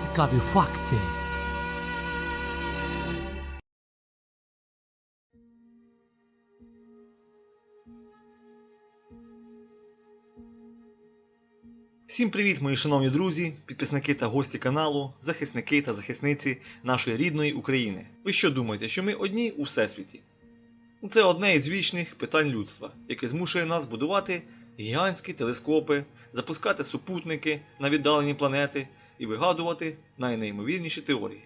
Цікаві факти. Всім привіт, мої шановні друзі, підписники та гості каналу, захисники та захисниці нашої рідної України. Ви що думаєте, що ми одні у всесвіті? Ну, Це одне із вічних питань людства, яке змушує нас будувати гігантські телескопи, запускати супутники на віддалені планети і вигадувати найнеймовірніші теорії.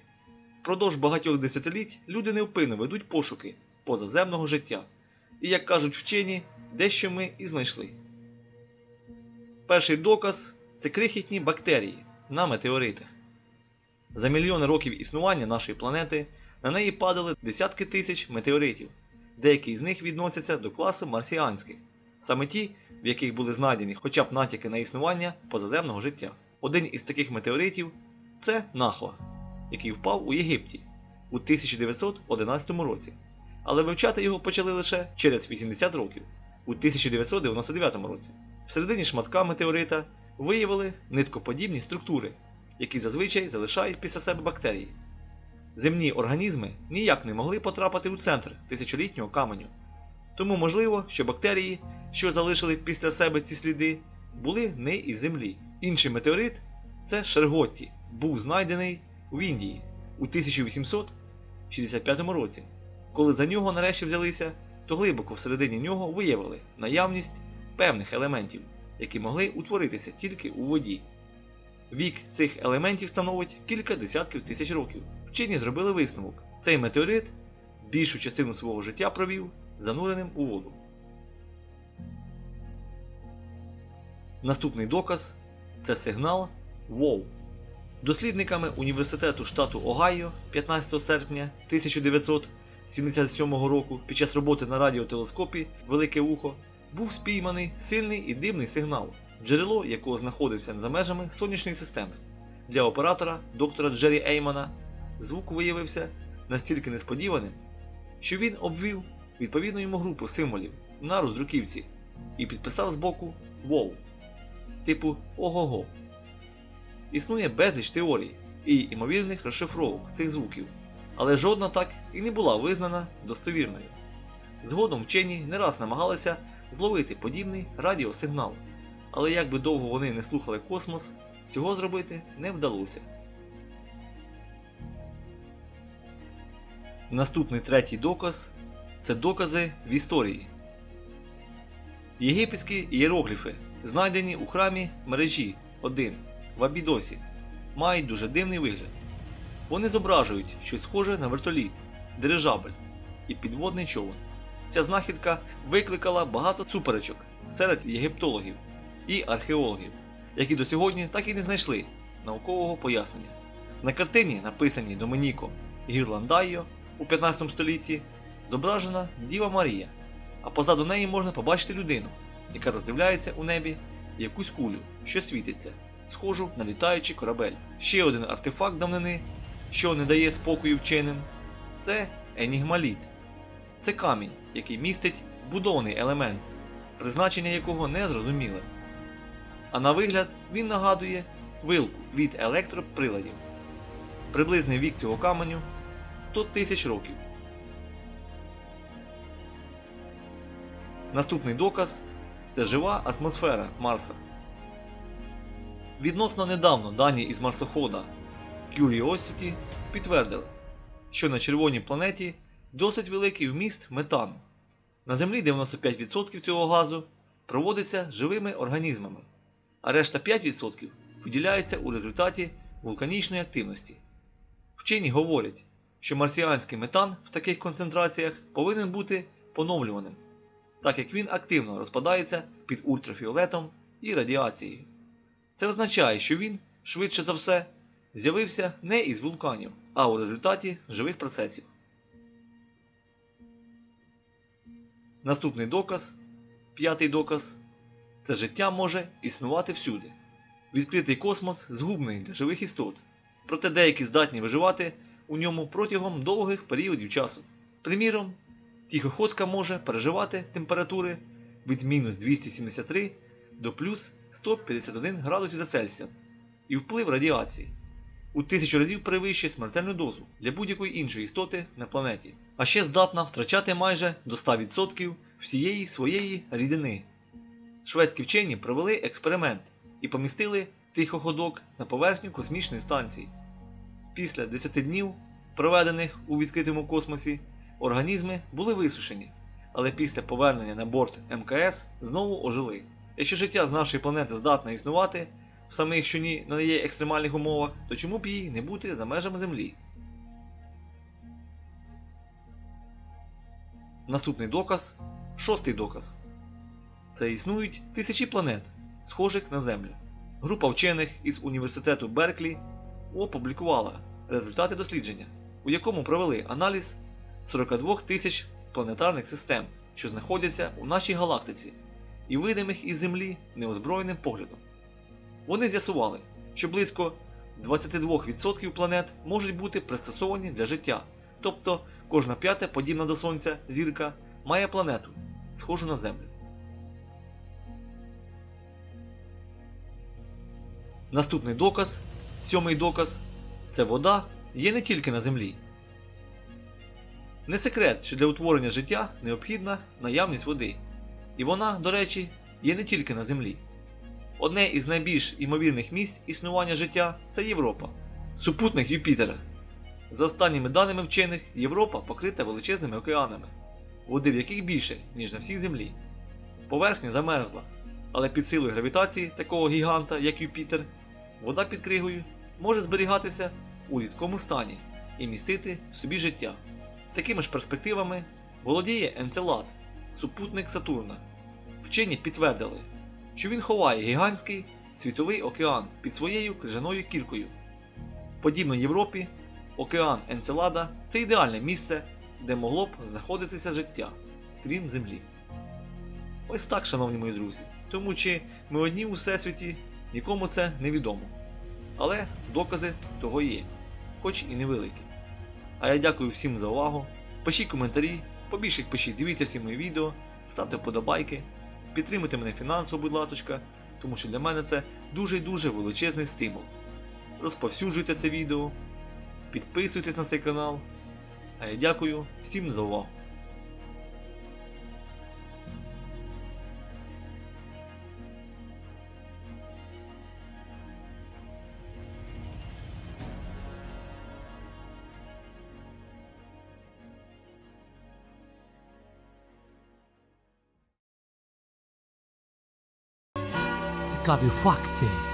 Впродовж багатьох десятиліть люди невпинно ведуть пошуки позаземного життя. І, як кажуть вчені, дещо ми і знайшли. Перший доказ це крихітні бактерії на метеоритах. За мільйони років існування нашої планети на неї падали десятки тисяч метеоритів. Деякі з них відносяться до класу марсіанських, саме ті, в яких були знайдені хоча б натяки на існування позаземного життя. Один із таких метеоритів це Нахла, який впав у Єгипті у 1911 році. Але вивчати його почали лише через 80 років у 1999 році. Всередині шматка метеорита виявили ниткоподібні структури, які зазвичай залишають після себе бактерії. Земні організми ніяк не могли потрапити у центр тисячолітнього каменю. Тому можливо, що бактерії, що залишили після себе ці сліди, були не із землі. Інший метеорит це Шерготті, був знайдений в Індії у 1865 році. Коли за нього нарешті взялися, то глибоко всередині нього виявили наявність певних елементів, які могли утворитися тільки у воді. Вік цих елементів становить кілька десятків тисяч років. Вчені зробили висновок: цей метеорит більшу частину свого життя провів зануреним у воду. Наступний доказ це сигнал WOW. Дослідниками університету штату Огайо 15 серпня 1977 року під час роботи на радіотелескопі Велике Ухо був спійманий сильний і дивний сигнал, джерело якого знаходився за межами сонячної системи. Для оператора доктора Джері Еймана звук виявився настільки несподіваним, що він обвів відповідну йому групу символів на роздруківці і підписав збоку WOW, типу ого-го. Існує безліч теорій і ймовірних розшифровок цих звуків, але жодна так і не була визнана достовірною. Згодом вчені не раз намагалися зловити подібний радіосигнал, але як би довго вони не слухали космос, цього зробити не вдалося. Наступний третій доказ це докази в історії. Єгипетські ієрогліфи, знайдені у храмі мережі 1 в Абідосі, мають дуже дивний вигляд. Вони зображують щось схоже на вертоліт, дирижабель і підводний човен. Ця знахідка викликала багато суперечок серед єгиптологів і археологів, які до сьогодні так і не знайшли наукового пояснення. На картині, написаній Доменіко Гірландайо у 15 столітті, зображена Діва Марія, а позаду неї можна побачити людину, яка роздивляється у небі якусь кулю, що світиться, схожу на літаючий корабель. Ще один артефакт давнини, що не дає спокою вченим, це енігмаліт. Це камінь, який містить вбудований елемент, призначення якого не зрозуміле. А на вигляд він нагадує вилку від електроприладів. Приблизний вік цього каменю 100 тисяч років. Наступний доказ це жива атмосфера Марса. Відносно недавно дані із марсохода Curiosity підтвердили, що на червоній планеті досить великий вміст метану. На Землі 95% цього газу проводиться живими організмами, а решта 5% виділяється у результаті вулканічної активності. Вчені говорять, що марсіанський метан в таких концентраціях повинен бути поновлюваним, так як він активно розпадається під ультрафіолетом і радіацією. Це означає, що він, швидше за все, з'явився не із вулканів, а у результаті живих процесів. Наступний доказ, п'ятий доказ, це життя може існувати всюди. Відкритий космос згубний для живих істот, проте деякі здатні виживати у ньому протягом довгих періодів часу. Приміром, тихоходка може переживати температури від мінус 273 до плюс 151 градусів за Цельсієм і вплив радіації. у тисячу разів перевищує смертельну дозу для будь-якої іншої істоти на планеті, а ще здатна втрачати майже до 100% всієї своєї рідини. Шведські вчені провели експеримент і помістили тихоходок на поверхню космічної станції. Після 10 днів, проведених у відкритому космосі, організми були висушені, але після повернення на борт МКС знову ожили. Якщо життя з нашої планети здатне існувати в самих що ні на її екстремальних умовах, то чому б їй не бути за межами Землі? Наступний доказ шостий доказ. Це існують тисячі планет, схожих на Землю. Група вчених із університету Берклі опублікувала результати дослідження, у якому провели аналіз 42 тисяч планетарних систем, що знаходяться у нашій галактиці, і видимих із Землі неозброєним поглядом. Вони з'ясували, що близько 22% планет можуть бути пристосовані для життя, тобто кожна п'ята подібна до Сонця зірка має планету, схожу на Землю. Наступний доказ, сьомий доказ, це вода є не тільки на Землі. Не секрет, що для утворення життя необхідна наявність води. І вона, до речі, є не тільки на Землі. Одне із найбільш імовірних місць існування життя це Європа, супутник Юпітера. За останніми даними вчених, Європа покрита величезними океанами, води в яких більше, ніж на всій Землі. Поверхня замерзла, але під силою гравітації такого гіганта, як Юпітер, вода під кригою може зберігатися у рідкому стані і містити в собі життя. Такими ж перспективами володіє Енцелад, супутник Сатурна. Вчені підтвердили, що він ховає гігантський світовий океан під своєю крижаною кіркою. Подібно Європі, океан Енцелада це ідеальне місце, де могло б знаходитися життя, крім Землі. Ось так, шановні мої друзі. Тому чи ми одні у всесвіті, нікому це не відомо. Але докази того є, хоч і невеликі. А я дякую всім за увагу. Пишіть коментарі, побільше пишіть, дивіться всі мої відео, ставте вподобайки, підтримуйте мене фінансово, будь ласка, тому що для мене це дуже дуже величезний стимул. Розповсюджуйте це відео, підписуйтесь на цей канал. А я дякую всім за увагу. Цікаві факти.